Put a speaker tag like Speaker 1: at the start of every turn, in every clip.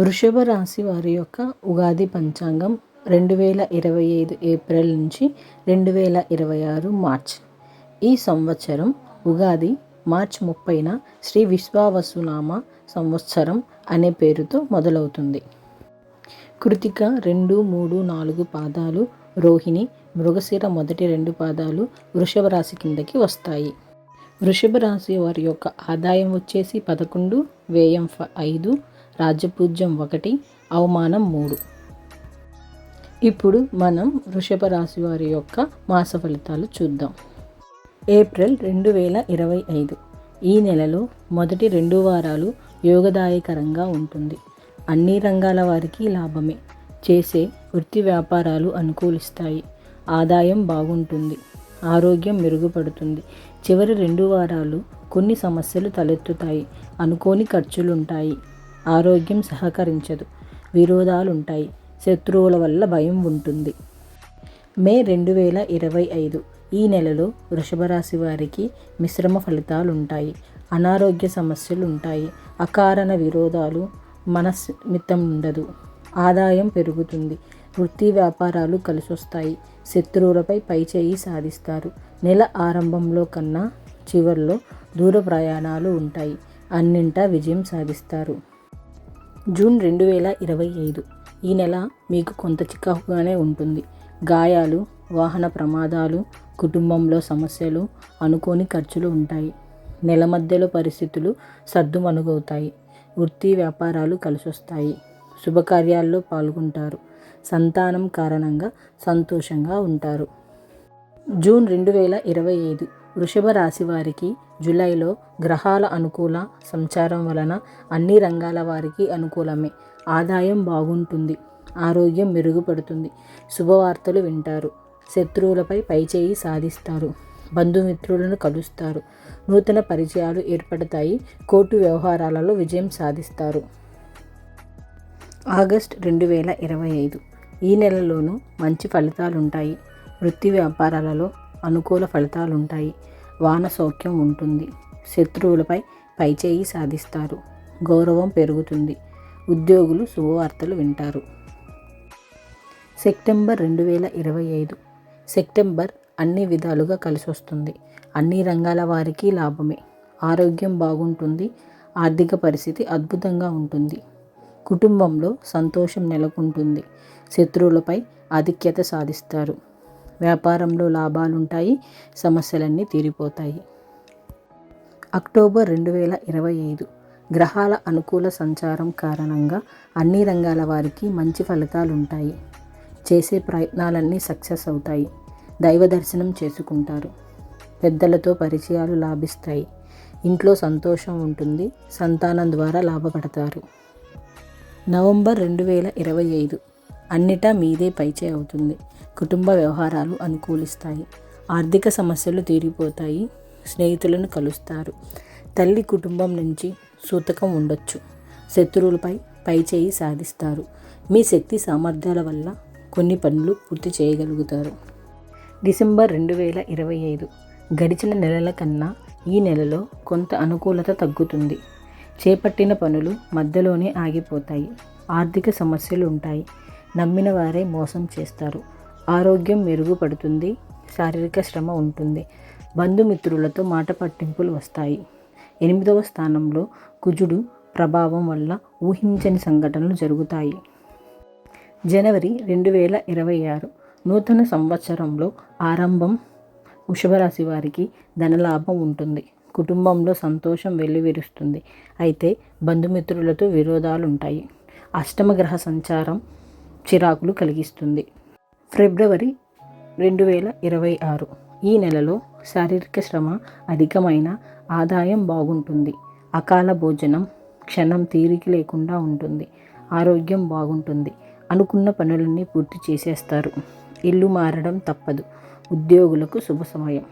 Speaker 1: వృషభ రాశి వారి యొక్క ఉగాది పంచాంగం రెండు వేల ఇరవై ఐదు ఏప్రిల్ నుంచి రెండు వేల ఇరవై ఆరు మార్చ్. ఈ సంవత్సరం ఉగాది మార్చ్ ముప్పైన శ్రీ విశ్వావసునామ సంవత్సరం అనే పేరుతో మొదలవుతుంది. కృతిక రెండు మూడు నాలుగు పాదాలు రోహిణి మృగశిర మొదటి రెండు పాదాలు వృషభ రాశి కిందకి వస్తాయి. వృషభ రాశి వారి యొక్క ఆదాయం వచ్చేసి పదకొండు వ్యయం ఐదు రాజ్యపూజ్యం ఒకటి అవమానం మూడు. ఇప్పుడు మనం వృషభ రాశి వారి యొక్క మాస ఫలితాలు చూద్దాం. ఏప్రిల్ రెండు వేల ఇరవై ఐదు. ఈ నెలలో మొదటి రెండు వారాలు యోగదాయకరంగా ఉంటుంది. అన్ని రంగాల వారికి లాభమే. చేసే వృత్తి వ్యాపారాలు అనుకూలిస్తాయి. ఆదాయం బాగుంటుంది. ఆరోగ్యం మెరుగుపడుతుంది. చివరి రెండు వారాలు కొన్ని సమస్యలు తలెత్తుతాయి. అనుకోని ఖర్చులుంటాయి. ఆరోగ్యం సహకరించదు. విరోధాలుంటాయి. శత్రువుల వల్ల భయం ఉంటుంది. మే రెండు వేల ఇరవై ఐదు ఈ నెలలో వృషభరాశి వారికి మిశ్రమ ఫలితాలు ఉంటాయి అనారోగ్య సమస్యలు ఉంటాయి అకారణ విరోధాలు మనస్మితం ఉండదు. ఆదాయం పెరుగుతుంది. వృత్తి వ్యాపారాలు కలిసొస్తాయి. శత్రువులపై పైచేయి సాధిస్తారు. నెల ఆరంభంలో కన్నా చివర్లో దూర ప్రయాణాలు ఉంటాయి. అన్నింటా విజయం సాధిస్తారు. జూన్ రెండు వేల ఇరవై ఐదు. ఈ నెల మీకు కొంత చికాకుగానే ఉంటుంది. గాయాలు వాహన ప్రమాదాలు కుటుంబంలో సమస్యలు అనుకోని ఖర్చులు ఉంటాయి. నెల మధ్యలో పరిస్థితులు సర్దుమణుగవుతాయి. వృత్తి వ్యాపారాలు కలిసొస్తాయి. శుభకార్యాల్లో పాల్గొంటారు. సంతానం కారణంగా సంతోషంగా ఉంటారు. జూన్ రెండు వేల ఇరవై ఐదు. వృషభ రాశి వారికి జూలైలో గ్రహాల అనుకూల సంచారం వలన అన్ని రంగాల వారికి అనుకూలమే. ఆదాయం బాగుంటుంది. ఆరోగ్యం మెరుగుపడుతుంది. శుభవార్తలు వింటారు. శత్రువులపై పైచేయి సాధిస్తారు. బంధుమిత్రులను కలుస్తారు. నూతన పరిచయాలు ఏర్పడతాయి. కోర్టు వ్యవహారాలలో విజయం సాధిస్తారు. ఆగస్ట్ రెండు వేల ఇరవై ఐదు. ఈ నెలలోనూ మంచి ఫలితాలుంటాయి. వృత్తి వ్యాపారాలలో అనుకూల ఫలితాలుంటాయి. వాన సౌఖ్యం ఉంటుంది. శత్రువులపై పైచేయి సాధిస్తారు. గౌరవం పెరుగుతుంది. ఉద్యోగులు శుభవార్తలు వింటారు. సెప్టెంబర్ రెండు వేల ఇరవై ఐదు. సెప్టెంబర్ అన్ని విధాలుగా కలిసి వస్తుంది అన్ని రంగాల వారికి లాభమే. ఆరోగ్యం బాగుంటుంది. ఆర్థిక పరిస్థితి అద్భుతంగా ఉంటుంది. కుటుంబంలో సంతోషం నెలకొంటుంది. శత్రువులపై ఆధిక్యత సాధిస్తారు. వ్యాపారంలో లాభాలుంటాయి సమస్యలన్నీ తీరిపోతాయి. అక్టోబర్ రెండు వేల ఇరవై ఐదు గ్రహాల అనుకూల సంచారం కారణంగా అన్ని రంగాల వారికి మంచి ఫలితాలు ఉంటాయి చేసే ప్రయత్నాలన్నీ సక్సెస్ అవుతాయి. దైవ దర్శనం చేసుకుంటారు. పెద్దలతో పరిచయాలు లాభిస్తాయి. ఇంట్లో సంతోషం ఉంటుంది సంతానం ద్వారా లాభపడతారు. నవంబర్ రెండు వేల ఇరవై ఐదు అన్నిటా మీదే పైచే అవుతుంది. కుటుంబ వ్యవహారాలు అనుకూలిస్తాయి. ఆర్థిక సమస్యలు తీరిపోతాయి. స్నేహితులను కలుస్తారు. తల్లి కుటుంబం నుంచి సూతకం ఉండొచ్చు. శత్రువులపై పైచేయి సాధిస్తారు. మీ శక్తి సామర్థ్యాల వల్ల కొన్ని పనులు పూర్తి చేయగలుగుతారు. డిసెంబర్ రెండు వేల ఇరవై ఐదు. గడిచిన నెలల కన్నా ఈ నెలలో కొంత అనుకూలత తగ్గుతుంది. చేపట్టిన పనులు మధ్యలోనే ఆగిపోతాయి. ఆర్థిక సమస్యలు ఉంటాయి నమ్మిన వారే మోసం చేస్తారు. ఆరోగ్యం మెరుగుపడుతుంది శారీరక శ్రమ ఉంటుంది. బంధుమిత్రులతో మాట పట్టింపులు వస్తాయి. ఎనిమిదవ స్థానంలో కుజుడు ప్రభావం వల్ల ఊహించని సంఘటనలు జరుగుతాయి. జనవరి రెండు వేల ఇరవై ఆరు నూతన సంవత్సరంలో ఆరంభం వృషభరాశి వారికి ధనలాభం ఉంటుంది. కుటుంబంలో సంతోషం వెల్లివిరుస్తుంది. అయితే బంధుమిత్రులతో విరోధాలు ఉంటాయి అష్టమ గ్రహ సంచారం చిరాకులు కలిగిస్తుంది. ఫిబ్రవరి రెండు వేల ఇరవై ఆరు ఈ నెలలో శారీరక శ్రమ అధికమైన ఆదాయం బాగుంటుంది. అకాల భోజనం క్షణం తీరిక లేకుండా ఉంటుంది. ఆరోగ్యం బాగుంటుంది. అనుకున్న పనులన్నీ పూర్తి చేసేస్తారు. ఇల్లు మారడం తప్పదు. ఉద్యోగులకు శుభ సమయం.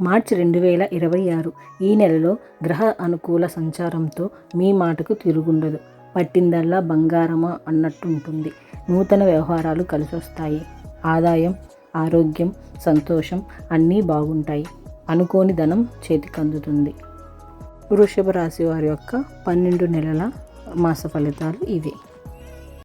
Speaker 1: మార్చి రెండు వేల ఇరవై ఆరు ఈ నెలలో గ్రహ అనుకూల సంచారంతో మీ మాటకు తిరుగుండదు. పట్టిందల్లా బంగారమా అన్నట్టు ఉంటుంది నూతన వ్యవహారాలు కలిసొస్తాయి. ఆదాయం ఆరోగ్యం సంతోషం అన్నీ బాగుంటాయి. అనుకోని ధనం చేతికి అందుతుంది వృషభ రాశి వారి యొక్క పన్నెండు నెలల మాస ఫలితాలు ఇవి.